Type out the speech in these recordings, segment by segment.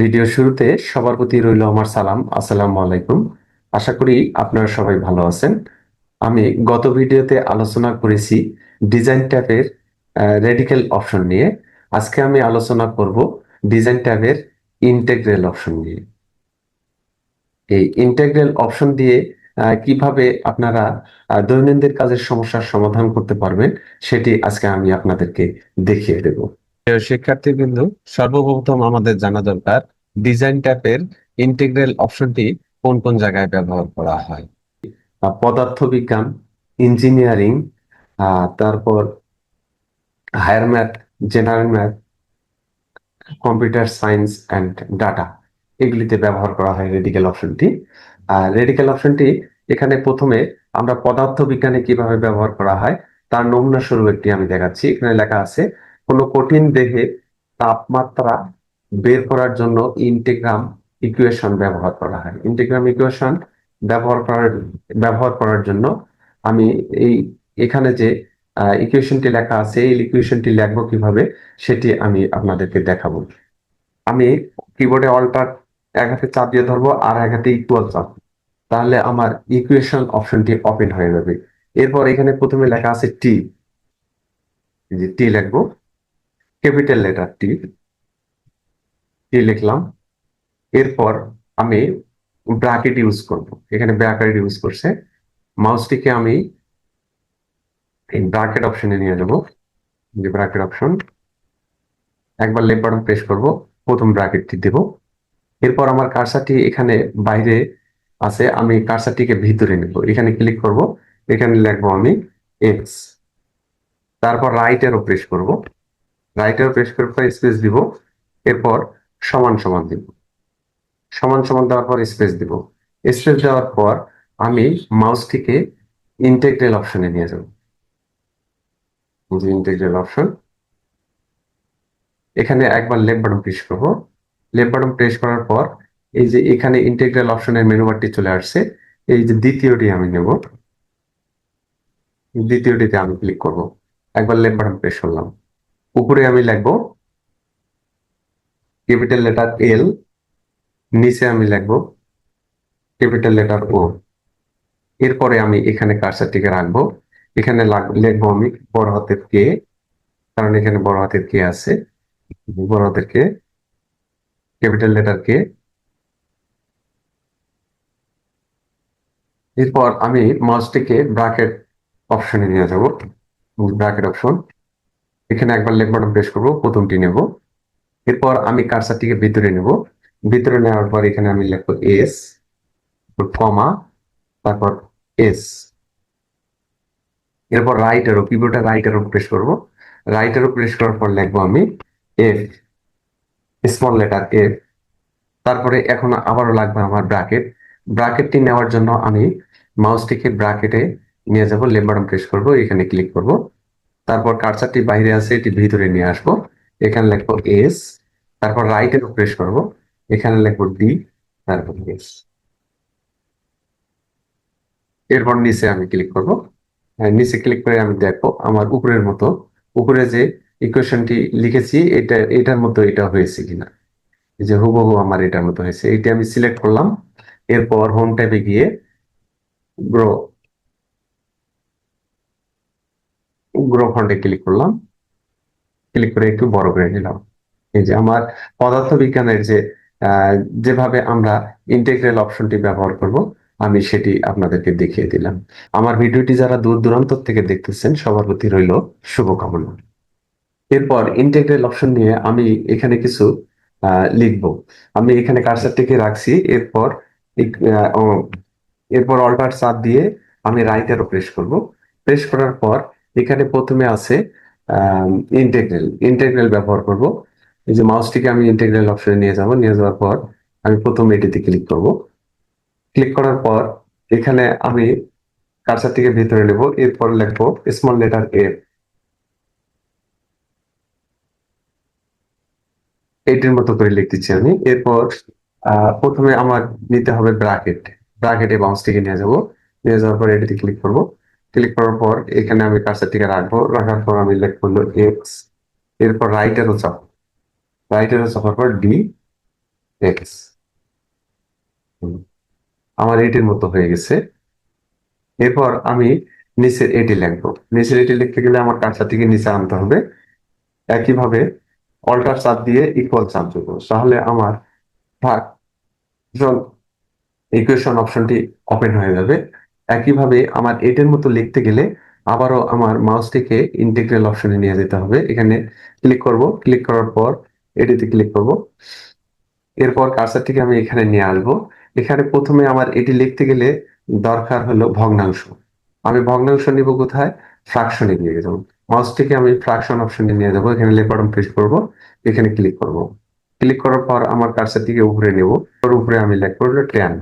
Video শুরুতে সবার প্রতি রইল আমার সালাম, আসসালামু আলাইকুম। আশা করি আপনারা সবাই ভালো আছেন। আমি গত ভিডিওতে আলোচনা করেছি ডিজাইন ট্যাবের রেডিক্যাল অপশন নিয়ে। আজকে আমি আলোচনা করব ডিজাইন ট্যাবের ইন্টেগ্রাল অপশন নিয়ে। এই ইন্টেগ্রাল অপশন দিয়ে কীভাবে আপনারা দৈনন্দিন কাজের সমস্যার সমাধান করতে পারবেন, সেটি আজকে আমি আপনাদেরকে দেখিয়ে দেব। শিক্ষার্থীবৃন্দ সর্বপ্রথম আমাদের জানা দরকার ডিজাইন ট্যাবের ইন্টিগ্রাল অপশনটি কোন কোন জায়গায় ব্যবহার করা হয়? পদার্থবিজ্ঞান ইঞ্জিনিয়ারিং তারপর higher math general math computer science and data এগুলিতে ব্যবহার করা হয় রেডিক্যাল অপশনটি আর রেডিক্যাল অপশনটি এখানে প্রথমে আমরা পদার্থবিজ্ঞানে কীভাবে ব্যবহার করা হয়, তার নমুনা স্বরূপ একটি আমি দেখাচ্ছি। এখানে লেখা আছে কোনো কঠিন দেহে তাপমাত্রা বের করার জন্য ইন্টিগ্রাম ইকুয়েশন ব্যবহার করা হয়। ইন্টিগ্রাম ইকুয়েশন ব্যবহার করার ব্যবহার করার জন্য আমি এই, এখানে যে ইকুয়েশনটি লেখা আছে, এই ইকুয়েশনটি লিখব কীভাবে সেটি আমি আপনাদেরকে দেখাবো। আমি কিবোর্ডে অল্টার এক হাতে চাপ দিয়ে ধরবো, আর এক হাতে ইকুয়াল চাপ। তাহলে আমার ইকুয়েশন অপশনটি ওপেন হয়ে যাবে। এরপর এখানে প্রথমে লেখা আছে টি যে টি লিখব। ক্যাপিটাল লেটার টি টি লিখলাম। এরপর আমি ব্র্যাকেট ইউজ করব। এখানে ব্র্যাকেট ইউজ করছে। মাউসটিকে আমি এই ব্র্যাকেট অপশনে নিয়ে যাব। যে ব্র্যাকেট অপশন একবার লেফট বাটন প্রেস করব। প্রথম ব্র্যাকেটটি দেব। এরপর আমার কার্সারটি এখানে বাইরে আছে। আমি কার্সারটিকে ভিতরে নেব। এখানে ক্লিক করব। এখানে লিখব আমি এক্স তারপর রাইট এরও প্রেস করব। রাইট এরও প্রেস করার পর স্পেস দিব, এরপর সমান সমান দিব। সমান সমান দেওয়ার পর স্পেস দিব। স্পেস দেওয়ার পর আমি মাউসটিকে ইন্টেগ্রাল অপশনে নিয়ে যাব। ইন্টেগ্রাল অপশন এখানে একবার লেফট বাটন প্রেস করব। লেফট বাটন প্রেস করার পর এই যে এখানে ইন্টেগ্রাল অপশনের মেনু বারটি চলে আসছে, এই যে দ্বিতীয়টি আমি নেব। দ্বিতীয়টিতে আমি ক্লিক করব। একবার লেফট বাটন প্রেস করলাম। উপরে আমি লিখব ক্যাপিটাল লেটার এল নিচে আমি লিখব ক্যাপিটাল লেটার ও এরপরে আমি এখানে কার্সারটিকে রাখব। এখানে লিখব আমি বড় হাতের কে কারণ এখানে বড় হাতের কে আছে। বড় হাতের কে ক্যাপিটাল লেটার কে এরপর আমি মাউসটিকে ব্র্যাকেট অপশনে নিয়ে যাব। ব্র্যাকেট অপশন এখানে একবার লেফট বাটন প্রেস করব, প্রথমটি নেব। এরপর আমি কার্সারটিকে ভিতরে নেব। ভিতরে নেওয়ার পর এখানে আমি লিখব এস কমা তারপর এস এরপর রাইট এরো কিবোর্ডে রাইট এরো প্রেস করব। রাইট এরো প্রেস করার পর লিখব আমি এফ স্মল লেটার এফ তারপরে এখন আবারও লাগবে আমার ব্র্যাকেট ব্র্যাকেটটি নেওয়ার জন্য আমি মাউসটিকে ব্র্যাকেটে নিয়ে যাব, লেফট বাটন প্রেস করব, এখানে ক্লিক করব। তারপর কার্সারটি বাইরে আছে এটি ভিতরে নিয়ে আসব। এখানে লিখব এস তারপর রাইট এরো প্রেস করব। এখানে লিখব ডি তারপর এস এরপর নিচে আমি ক্লিক করব। হ্যাঁ, নিচে ক্লিক করে আমি দেখব আমার উপরের মতো। উপরে যে ইকুয়েশনটি লিখেছি এটা এটার মতো এটা হয়েছে কিনা। যে হুবহু আমার এটার মতো হয়েছে। এইটা আমি সিলেক্ট করলাম। এরপর হোম ট্যাবে গিয়ে গ্রো গ্রো ফন্টে ক্লিক করলাম। ক্লিক করে একটু বড় করে নিলাম। এই যে আমার পদার্থ বিজ্ঞানের যে যেভাবে আমরা ইন্টেগ্রাল অপশনটি ব্যবহার করব, আমি সেটি আপনাদেরকে দেখিয়ে দিলাম। আমার ভিডিওটি যারা দূর দূরান্ত থেকে দেখতেছেন, সবার প্রতি রইল শুভকামনা। এরপর ইন্টেগ্রাল অপশন নিয়ে আমি এখানে কিছু লিখব। আমি এখানে কার্সারটিকে রাখছি, এরপর এরপর অল্টার চাপ দিয়ে আমি রাইট এরো প্রেস করব। প্রেস করার পর এখানে প্রথমে আছে ইন্টেগ্রাল ইন্টেগ্রাল ব্যবহার করব। এই যে মাউসটিকে আমি ইন্টেগ্রাল অপশনে নিয়ে যাব। নিয়ে যাওয়ার পর আমি প্রথমে এটিতে ক্লিক করব। ক্লিক করার পর এখানে আমি কার্সারটিকে ভিতরে নেব। এরপর লিখব স্মল লেটার এ এইটির মতো করে লিখতেছি আমি। এরপর প্রথমে আমার নিতে হবে ব্র্যাকেট ব্র্যাকেটে বাউন্সটিকে নিয়ে যাব। নিয়ে যাওয়ার পর এটিতে ক্লিক করব। ক্লিক করার পর এখানে আমি কার্সারটিকে রাখব। রাখার পর আমি লিখব এক্স এরপর রাইট এরও চাপ রাইট এরও চাপার পর ডি এক্স আমার এটির মতো হয়ে গেছে। এরপর আমি নিচের এটি লিখব। নিচের এটি লিখতে গেলে আমার থেকে নিচে আনতে হবে। একইভাবে অল্টার চাপ দিয়ে ইকুয়াল চাপ দেবো তাহলে আমার ভাগ ইকুয়েশন অপশনটি ওপেন হয়ে যাবে। একইভাবে আমার এটির মতো লিখতে গেলে আবারও আমার মাউসটিকে ইন্টিগ্রাল অপশনে নিয়ে যেতে হবে। এখানে ক্লিক করব। ক্লিক করার পর এটিতে ক্লিক করব। এরপর কার্সারটিকে আমি এখানে নিয়ে আসব। এখানে প্রথমে আমার এটি লিখতে গেলে দরকার হলো ভগ্নাংশ। আমি ভগ্নাংশ নিব কোথায়? ফ্রাকশনে নিয়ে যাব। মাউসটিকে আমি ফ্রাকশন অপশনে নিয়ে যাব। এখানে বাটন প্রেস করব। এখানে ক্লিক করব। ক্লিক করার পর আমার কার্সারটিকে উপরে নেব। ওর উপরে আমি লিখব tan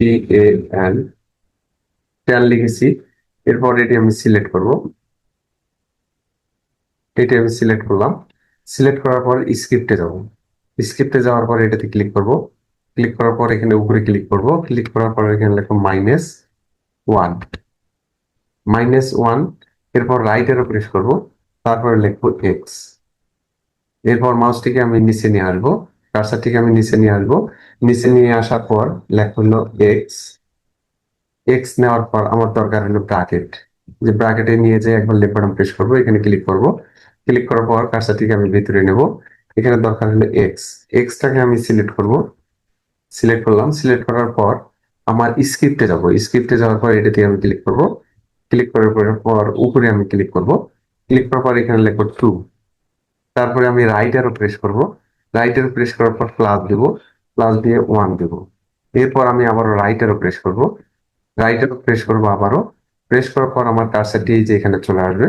T A N tan লিখেছি। এরপর এটি আমি সিলেক্ট করব। এটি আমি সিলেক্ট করলাম। সিলেক্ট করার পর স্ক্রিপ্টে যাব। স্ক্রিপ্টে যাওয়ার পর এটাতে ক্লিক করব। ক্লিক করার পর এখানে উপরে ক্লিক করব। ক্লিক করার পর এখানে লিখব মাইনাস ওয়ান মাইনাস ওয়ান এরপর রাইট এরও প্রেস করব। তারপরে লিখব এক্স এরপর মাউসটিকে আমি নিচে নিয়ে আসব। কার্সারটিকে আমি নিচে নিয়ে আসব। নিচে নিয়ে আসার পর লেখা হলো এক্স এক্স নেওয়ার পর আমার দরকার হলো ব্র্যাকেট যে ব্র্যাকেটে নিয়ে যে একবার লেফট বাটন প্রেস করব, এখানে ক্লিক করব। ক্লিক করার পর কার্সারটিকে আমি ভিতরে নেব। এখানে দরকার হলো এক্স এক্সটাকে আমি সিলেক্ট করব। সিলেক্ট করলাম। সিলেক্ট করার পর আমার স্ক্রিপ্টে যাব। স্ক্রিপ্টে যাওয়ার পর এটাতে আমি ক্লিক করব। ক্লিক করার পর উপরে আমি ক্লিক করব। ক্লিক করার পর এখানে লিখব টু তারপরে আমি রাইট প্রেস করব। রাইট অ্যারো প্রেস করার পর প্লাস দেব। প্লাস দিয়ে ওয়ান দেব। এরপর আমি আবারও রাইট অ্যারো প্রেস করব। রাইট প্রেস করব আবারও। প্রেস করার পর আমার কার্সারটি যে এখানে চলে আসবে।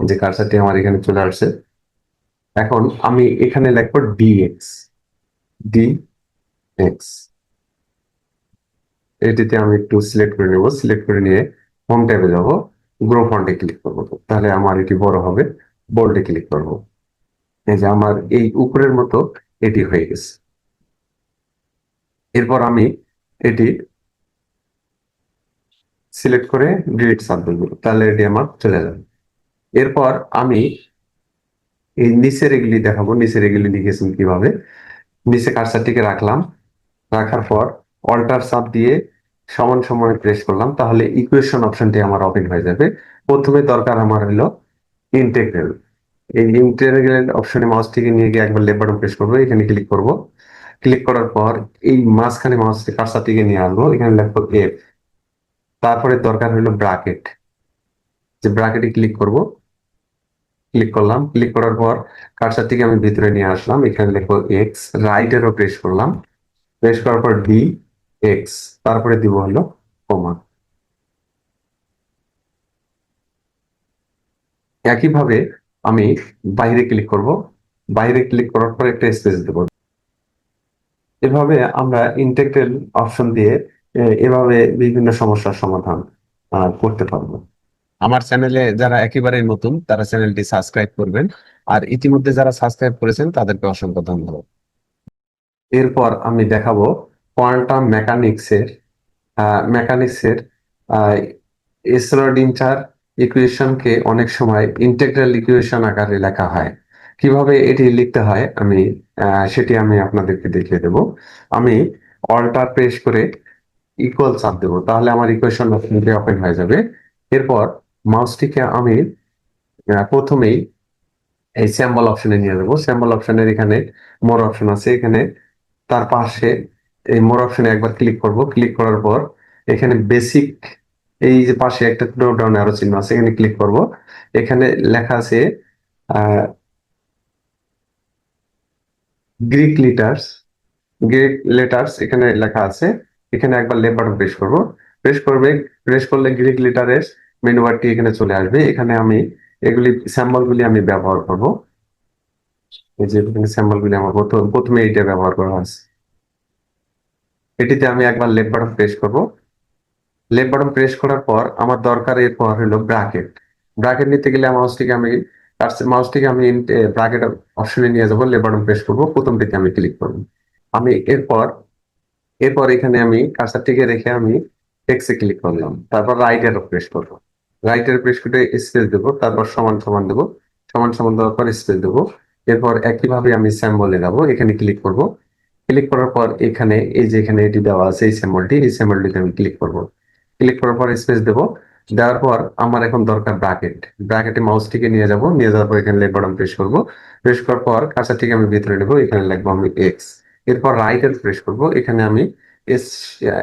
যে কার্সারটি আমার এখানে চলে আসছে। এখন আমি এখানে লিখব ডিএক্স ডি এক্স এটিতে আমি একটু সিলেক্ট করে নেব। সিলেক্ট করে নিয়ে হোম ট্যাবে যাব। গ্রো ফন্টে ক্লিক করব তাহলে আমার এটি বড় হবে। বোল্ডে ক্লিক করব। এই যে আমার এই উপরের মতো এটি হয়ে গেছে। এরপর আমি এটি সিলেক্ট করে ডিলিট সাব দেবো তাহলে এটি আমার চলে যাবে। এরপর আমি এই নিচের এগুলি দেখাবো, নিচের এগুলি লিখেছেন কীভাবে? নিচে কার্সারটিকে রাখলাম, রাখার পর অল্টার সাব দিয়ে সমান সমান প্রেস করলাম, তাহলে ইকুয়েশন অপশনটি আমার ওপেন হয়ে যাবে। প্রথমে দরকার আমার হলো ইন্টেগ্রাল এই ইন্টেগ্রাল অপশনে মাউসটিকে নিয়ে গিয়ে একবার বাটন প্রেস করব, এখানে ক্লিক করব। ক্লিক করার পর এই মাঝখানে মাউস কার্সারটিকে নিয়ে আসব, এখানে লিখব এফ তারপরে দরকার হলো ব্রাকেট যে ব্রাকেটে ক্লিক করব। ক্লিক করলাম। ক্লিক করার পর কার্সারটিকে আমি ভিতরে নিয়ে আসলাম। এখানে লিখব এক্স রাইট এরও প্রেস করলাম। প্রেস করার পর ডি এক্স তারপরে দিব হলো কমা একইভাবে আমি বাইরে ক্লিক করব। বাইরে ক্লিক করার পর একটা স্পেস দেব। এভাবে আমরা ইন্টেগ্রাল অপশন দিয়ে এভাবে বিভিন্ন সমস্যার সমাধান করতে পারব। আমার চ্যানেলে যারা একেবারে নতুন তারা চ্যানেলটি সাবস্ক্রাইব করবেন। আর ইতিমধ্যে যারা সাবস্ক্রাইব করেছেন তাদেরকে অসংখ্য ধন্যবাদ। এরপর আমি দেখাবো কোয়ান্টাম মেকানিক্সের মেকানিক্সের এসরোডিনচার ইকুয়েশনকে অনেক সময় ইন্টেগ্রাল ইকুয়েশন আকারে লেখা হয়। কীভাবে এটি লিখতে হয় আমি সেটি আমি আপনাদেরকে দেখিয়ে দেব। আমি অল্টার প্রেস করে ইকুয়াল চাপ দেবো। তাহলে আমার ইকুয়েশন অপশনটি ওপেন হয়ে যাবে। এরপর মাউসটিকে আমি প্রথমেই এই স্যাম্বল অপশনে নিয়ে যাব। স্যাম্বল অপশনের এখানে মোর অপশন আছে। এখানে তার পাশে এই মোর অপশনে একবার ক্লিক করব। ক্লিক করার পর এখানে বেসিক এই যে পাশে একটা ড্রপ ডাউন আরও চিহ্ন আছে, এখানে ক্লিক করব। এখানে লেখা আছে গ্রিক লিটার্স গ্রিক লেটার্স এখানে লেখা আছে। এখানে একবার লেফট বাটন প্রেস করব। প্রেস করবে প্রেস করলে গ্রিক লিটারের মেনু বারটি এখানে চলে আসবে। এখানে আমি এগুলি স্যাম্বল গুলি আমি ব্যবহার করব। এই যে স্যাম্বল গুলি আমার প্রথমে এইটা ব্যবহার করা আছে। এটিতে আমি একবার লেফট বাটন প্রেস করব। লেফট বাটন প্রেস করার পর আমার দরকার এরপর হলো ব্র্যাকেট ব্র্যাকেট নিতে গেলে মাউসটিকে আমি মাউসটিকে আমি ব্র্যাকেট অপশনে নিয়ে যাব। লেফট বাটন প্রেস করব। প্রথমটিতে আমি ক্লিক করব। আমি এরপর এরপর এখানে আমি কার্সারটিকে রেখে আমি টেক্সে ক্লিক করলাম। তারপর রাইট এরও প্রেস করব। রাইট এর প্রেস করে স্পেস দেবো, তারপর সমান সমান দেবো। সমান সমান দেওয়ার পর স্পেস দেবো। এরপর একইভাবে আমি স্যাম্বলে যাব, এখানে ক্লিক করব। ক্লিক করার পর এখানে এই যে এখানে এটি দেওয়া আছে, এই স্যাম্বলটি এই স্যাম্বলটিতে আমি ক্লিক করব। ক্লিক করার পর স্পেস দেবো। দেওয়ার পর আমার এখন দরকার ব্র্যাকেট ব্র্যাকেটে মাউসটিকে নিয়ে যাব। নিয়ে যাওয়ার পর এখানে লেফট বাটন প্রেস করব। প্রেস করার পর কার্সারটিকে আমি ভিতরে নেব। এখানে লিখব আমি এক্স এরপর রাইটের প্রেস করব। এখানে আমি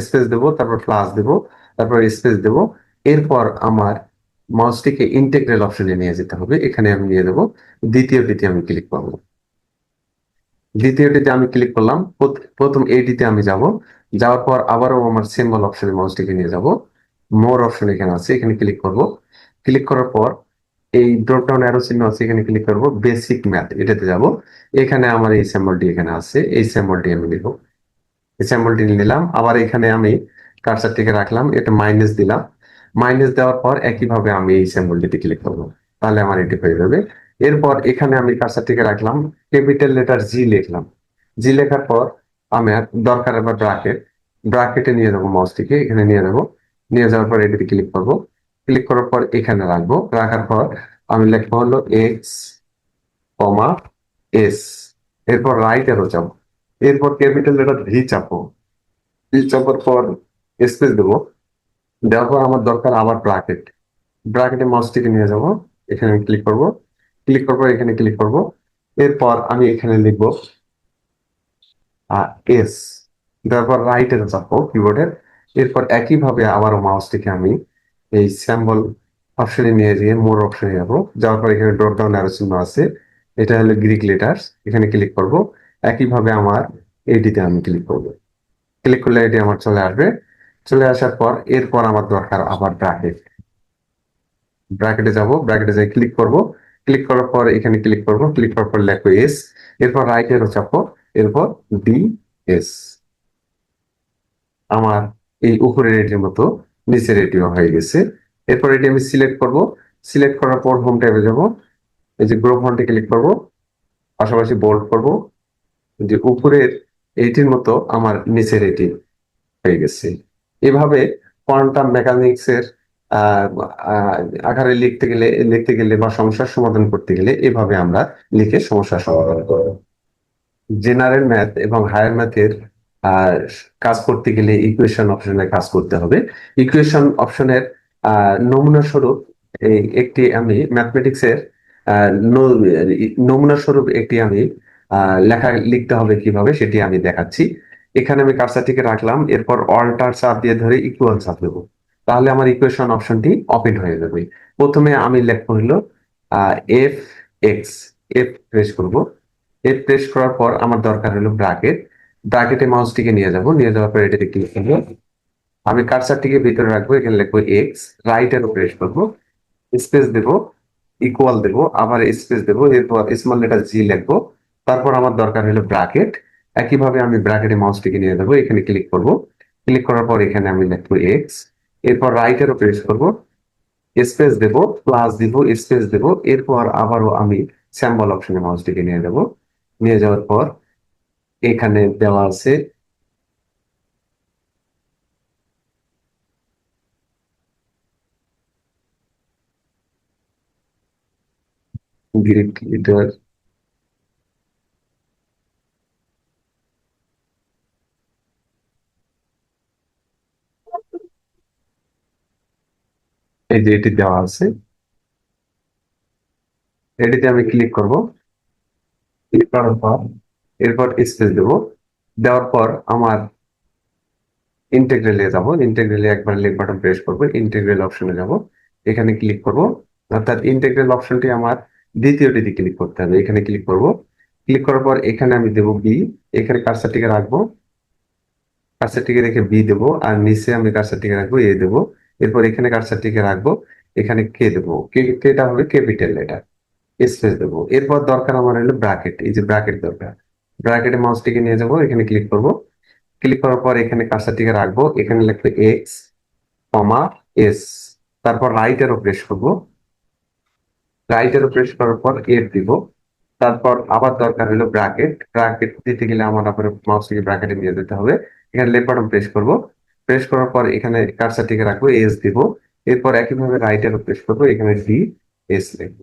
স্পেস দেব, তারপর প্লাস দেব, তারপর স্পেস দেব। এরপর আমার মাউসটিকে ইন্টেগ্রাল অপশনে নিয়ে যেতে হবে। এখানে আমি নিয়ে দেবো, দ্বিতীয়টিতে আমি ক্লিক করব। দ্বিতীয়টিতে আমি ক্লিক করলাম, প্রথ- প্রথম এইটিতে আমি যাব। যাওয়ার পর আবারও আমার সিম্বল অপশনে মাউসটিকে নিয়ে যাব। মোর অপশন এখানে আছে, এখানে ক্লিক করব। ক্লিক করার পর এই ড্রপ ডাউন অ্যারো চিহ্ন আছে, এখানে ক্লিক করব বেসিক ম্যাথ এটাতে যাব। এখানে আমার এই সিম্বলটি এখানে আছে, এই সিম্বলটি আমি নিব। এই সিম্বলটি নিলাম, আবার এখানে আমি কার্সারটিকে রাখলাম, এটা মাইনাস দিলাম। মাইনাস দেওয়ার পর একইভাবে আমি এই সিম্বলটিতে ক্লিক করব, তাহলে আমার এটি হয়ে যাবে। এরপর এখানে আমি কার্সারটিকে রাখলাম ক্যাপিটাল লেটার জি লিখলাম। জি লেখার পর আমার দরকার এবার ব্রাকেট ব্রাকেটে নিয়ে যাব মাউসটিকে এখানে নিয়ে যাব। নিয়ে যাওয়ার পর এটিতে ক্লিক করব। ক্লিক করার পর এখানে রাখব। রাখার পর আমি লিখব হলো এক্স কমা এস এরপর রাইট এরো যাব এরপর ক্যাপিটাল লেটার ভি চাপো ভি চাপার পর স্পেস দেবো। দেওয়ার পর আমার দরকার আবার ব্রাকেট ব্রাকেটে মাউসটিকে নিয়ে যাব। এখানে ক্লিক করব। ক্লিক করার পর এখানে ক্লিক করব। এরপর আমি এখানে লিখব এস তারপর রাইট এর চাপবো কিবোর্ডের এরপর একইভাবে আবারও মাউসটিকে আমি এই স্যাম্বল অপশনে নিয়ে গিয়ে মোর অপশনে যাব। যাওয়ার পর এখানে ড্রপ ডাউন অ্যারো চিহ্ন আছে। এটা হলো গ্রিক লেটার্স এখানে ক্লিক করব। একইভাবে আমার এইটিতে আমি ক্লিক করব। ক্লিক করলে এটি আমার চলে আসবে। চলে আসার পর এরপর আমার দরকার আবার ব্র্যাকেট ব্র্যাকেটে যাব। ব্র্যাকেটে যাই ক্লিক করব। ক্লিক করার পর এখানে ক্লিক করব। ক্লিক করার পর লেখো এস এরপর রাইট এরও চাপো। এরপর ডি এস আমার এই উপরের এটির মতো নিচের এটিও হয়ে গেছে। এরপর এটি আমি সিলেক্ট করব। সিলেক্ট করার পর হোম ট্যাবে যাব। এই যে গ্রুপ ফন্টে ক্লিক করব। পাশাপাশি বোল্ড করব। যে উপরের এইটির মতো আমার নিচের এটি হয়ে গেছে। এভাবে কোয়ান্টাম মেকানিক্স এর আহ, আহ, আকারে লিখতে গেলে লিখতে গেলে বা সমস্যার সমাধান করতে গেলে এভাবে আমরা লিখে সমস্যার সমাধান করব। জেনারেল ম্যাথ এবং হায়ার ম্যাথের কাজ করতে গেলে ইকুয়েশন অপশনে কাজ করতে হবে। ইকুয়েশন অপশনের নমুনা স্বরূপ একটি আমি ম্যাথমেটিক্স এর আহ, নমুনা স্বরূপ একটি আমি লেখা লিখতে হবে কীভাবে সেটি আমি দেখাচ্ছি। এখানে আমি কার্সারটিকে রাখলাম এরপর অল্টার চাপ দিয়ে ধরে ইকুয়াল চাপ দেবো। তাহলে আমার ইকুয়েশন অপশনটি ওপেন হয়ে যাবে। প্রথমে আমি লিখব হলো এফ এক্স এফ প্রেস করব। এফ প্রেস করার পর আমার দরকার হলো ব্র্যাকেট ব্র্যাকেটে মাউসটিকে নিয়ে যাব, নিয়ে যাওয়ার পর এটাতে ক্লিক করব আমি কার্সারটিকে ভিতরে রাখব, এখানে লিখব এক্স রাইট এরও প্রেস করব স্পেস দেবো ইকুয়াল দেবো, আবার স্পেস দেবো, এরপর স্মল লেটার জি লিখব, তারপর আমার দরকার হলো ব্র্যাকেট একইভাবে আমি ব্র্যাকেটে মাউসটিকে নিয়ে যাব, এখানে ক্লিক করব ক্লিক করার পর এখানে আমি লিখব এক্স এরপর রাইট এরও প্রেস করব স্পেস দেবো প্লাস দিব স্পেস দেবো, এরপর আবারও আমি স্যাম্বল অপশনে মাউসটিকে নিয়ে যাব, নিয়ে যাওয়ার পর এখানে দেওয়া আছে। গ্রিক লিটার এই যে এটি দেওয়া আছে। এটিতে আমি ক্লিক করব। ক্লিক করার পর এরপর স্পেস দেব। দেওয়ার পর আমার ইন্টেগ্রালে যাব। ইন্টেগ্রালে একবার লেফট বাটন প্রেস করব ইন্টেগ্রাল অপশনে যাব। এখানে ক্লিক করব। অর্থাৎ ইন্টেগ্রাল অপশনটি আমার দ্বিতীয়টিতে ক্লিক করতে হবে। এখানে ক্লিক করব। ক্লিক করার পর এখানে আমি দেব বি এখানে কার্সারটিকে রাখব। কার্সারটিকে রেখে বি দেবো। আর নিচে আমি কার্সারটিকে রাখব এ দেবো। এরপর এখানে কার্সারটিকে রাখব। এখানে কে দেবো। কে কেটা হবে ক্যাপিটাল লেটার স্পেস দেবো। এরপর দরকার আমার হলো ব্র্যাকেট এই যে ব্র্যাকেট দরকার। ব্র্যাকেটে মাউসটিকে নিয়ে যাব, এখানে ক্লিক করব। ক্লিক করার পর এখানে কার্সারটিকে রাখব, এখানে লিখব এক্স কমা এস তারপর রাইট এরও প্রেস করব। রাইট এরও প্রেস করার পর এর দিব। তারপর আবার দরকার হলো ব্র্যাকেট ব্র্যাকেট দিতে গেলে আমার আবার মাউসটিকে ব্র্যাকেটে নিয়ে যেতে হবে। এখানে লেফট বাটন প্রেস করব। প্রেস করার পর এখানে কার্সারটিকে রাখব এস দিব। এরপর একইভাবে রাইট এরও প্রেস করব, এখানে ডি এস লিখব।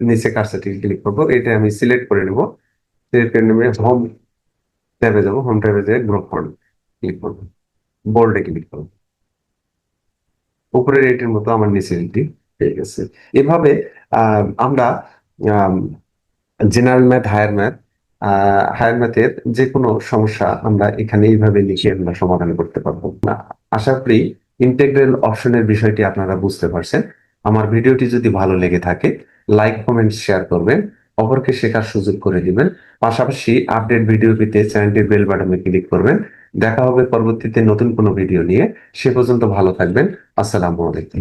নিচে কার্সারটি ক্লিক করব। এটা আমি সিলেক্ট করে নেব। সিলেক্ট করে নেবে হোম ট্যাবে যাব হোম ট্যাবে যেয়ে গ্রুপ ফন্ট ক্লিক করব বোল্ডে ক্লিক করব। উপরের এটির মতো আমার নিচে এটি পেয়ে গেছে। এভাবে আমরা general math higher math higher ম্যাথের যে কোনো সমস্যা আমরা এখানে এইভাবে লিখে আমরা সমাধান করতে পারব। আশা করি ইন্টেগ্রাল অপশনের বিষয়টি আপনারা বুঝতে পারছেন। আমার ভিডিওটি যদি ভালো লেগে থাকে লাইক কমেন্ট শেয়ার করবেন। অপরকে শেখার সুযোগ করে দিবেন। পাশাপাশি আপডেট ভিডিও পেতে চ্যানেলটির বেল বাটনে ক্লিক করবেন। দেখা হবে পরবর্তীতে নতুন কোনো ভিডিও নিয়ে। সে পর্যন্ত ভালো থাকবেন। আসসালামু আলাইকুম।